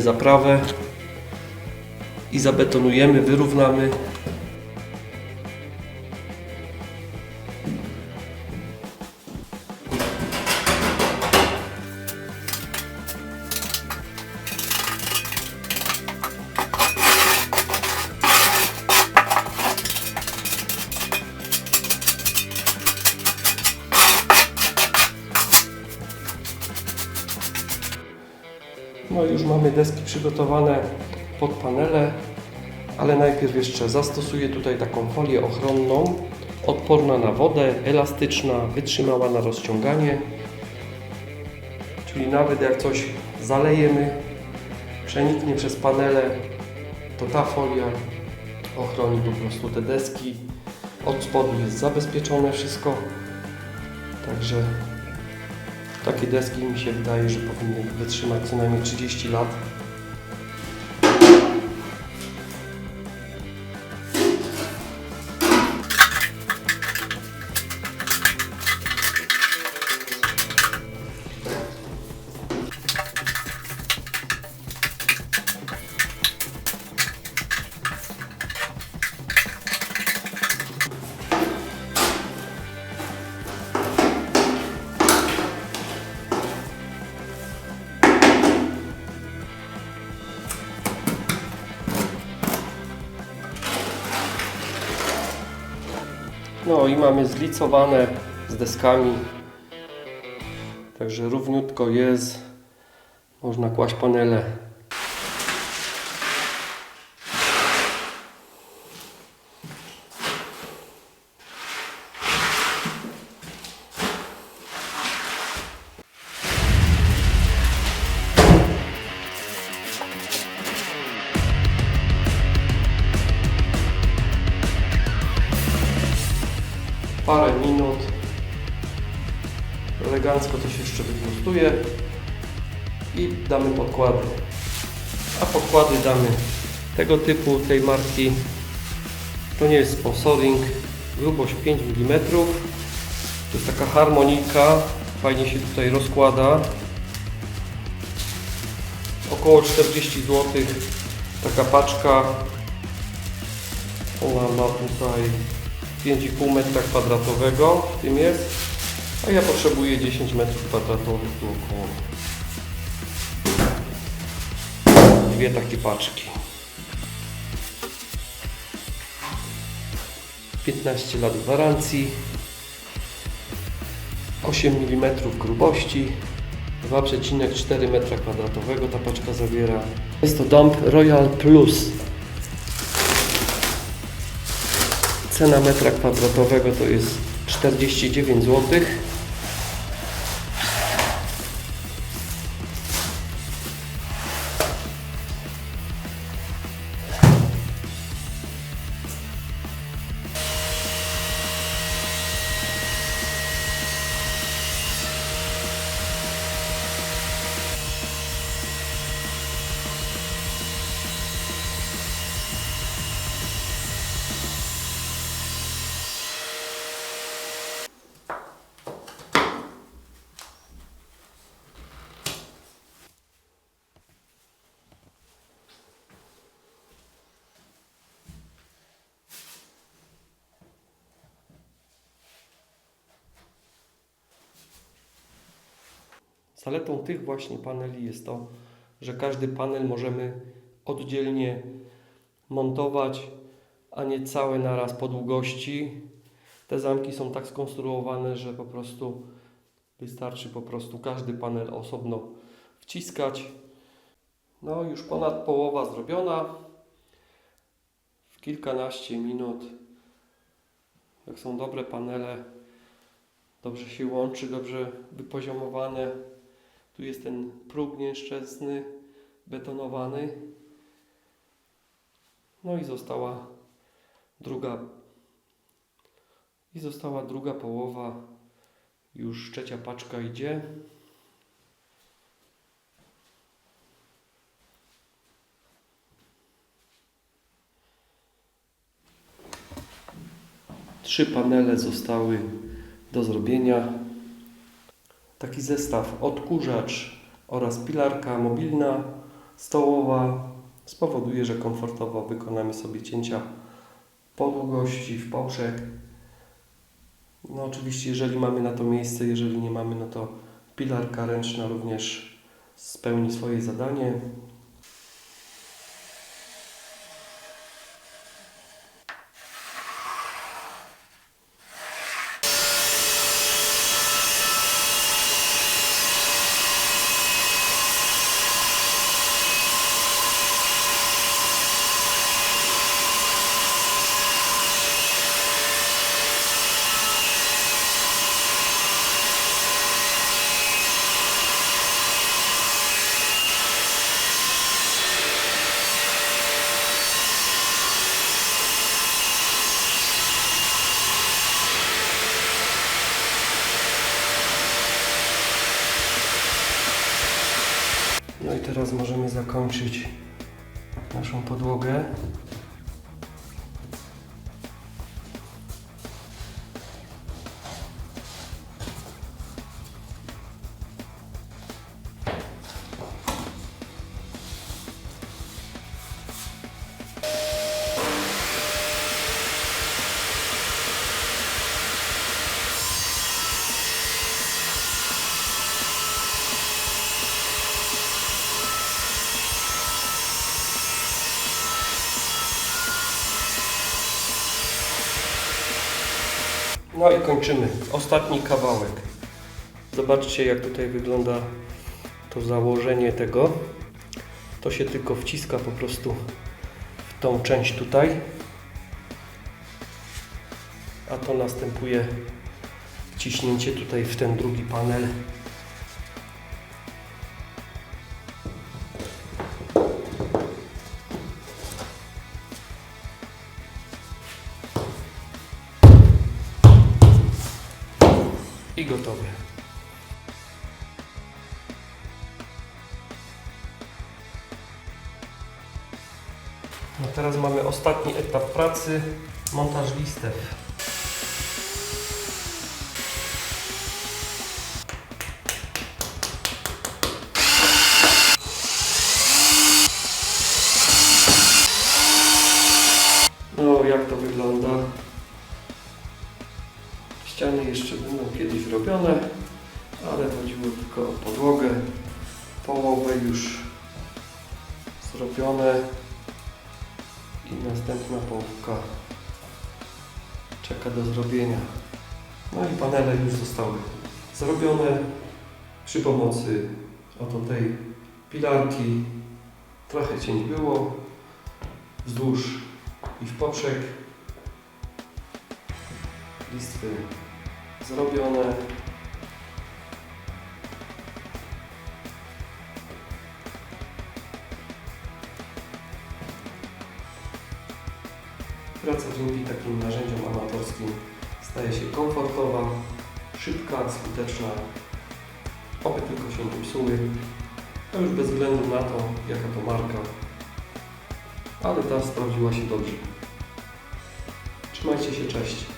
zaprawę i zabetonujemy, wyrównamy. No już mamy deski przygotowane pod panele, ale najpierw jeszcze zastosuję tutaj taką folię ochronną, odporna na wodę, elastyczna, wytrzymała na rozciąganie. Czyli nawet jak coś zalejemy, przeniknie przez panele, to ta folia ochroni po prostu te deski. Od spodu jest zabezpieczone wszystko. Także takie deski mi się wydaje, że powinny wytrzymać co najmniej 30 lat. No i mamy zlicowane z deskami. Także równiutko jest. Można kłaść panele. Parę minut. Elegancko się jeszcze wyprostuje. I damy podkłady. A podkłady damy tego typu, tej marki. To nie jest sponsoring. Grubość 5 mm. To jest taka harmonika. Fajnie się tutaj rozkłada. Około 40 zł. Taka paczka. Ona ma tutaj 5,5 metra kwadratowego w tym jest, a ja potrzebuję 10 metrów kwadratowych tu około. Dwie takie paczki. 15 lat gwarancji. 8 mm grubości. 2,4 metra kwadratowego ta paczka zawiera. Jest to Dump Royal Plus. Cena metra kwadratowego to jest 49 zł. Zaletą tych właśnie paneli jest to, że każdy panel możemy oddzielnie montować, a nie całe naraz po długości. Te zamki są tak skonstruowane, że po prostu wystarczy po prostu każdy panel osobno wciskać. No już ponad połowa zrobiona. W kilkanaście minut. Jak są dobre panele, dobrze się łączy, dobrze wypoziomowane. Tu jest ten próg nieszczęsny, betonowany. No i została druga i została druga połowa. Już trzecia paczka idzie. Trzy panele zostały do zrobienia. Taki zestaw odkurzacz oraz pilarka mobilna stołowa spowoduje, że komfortowo wykonamy sobie cięcia po długości, w poprzek. No oczywiście, jeżeli mamy na to miejsce, jeżeli nie mamy, no to pilarka ręczna również spełni swoje zadanie. No i teraz możemy zakończyć naszą podłogę. No i kończymy. Ostatni kawałek. Zobaczcie jak tutaj wygląda to założenie tego. To się tylko wciska po prostu w tą część tutaj. A to następuje wciśnięcie tutaj w ten drugi panel. I gotowe. No teraz mamy ostatni etap pracy, montaż listew. No jak to wygląda? Ściany jeszcze będą kiedyś robione, ale chodziło tylko o podłogę. Połowę już zrobione i następna połówka czeka do zrobienia. No i panele już zostały zrobione przy pomocy oto tej pilarki. Trochę cięć było wzdłuż i w poprzek. Listwy zrobione. Praca dzięki takim narzędziom amatorskim staje się komfortowa, szybka, skuteczna. Oby tylko się nie psuły. A już bez względu na to, jaka to marka. Ale ta sprawdziła się dobrze. Trzymajcie się, cześć.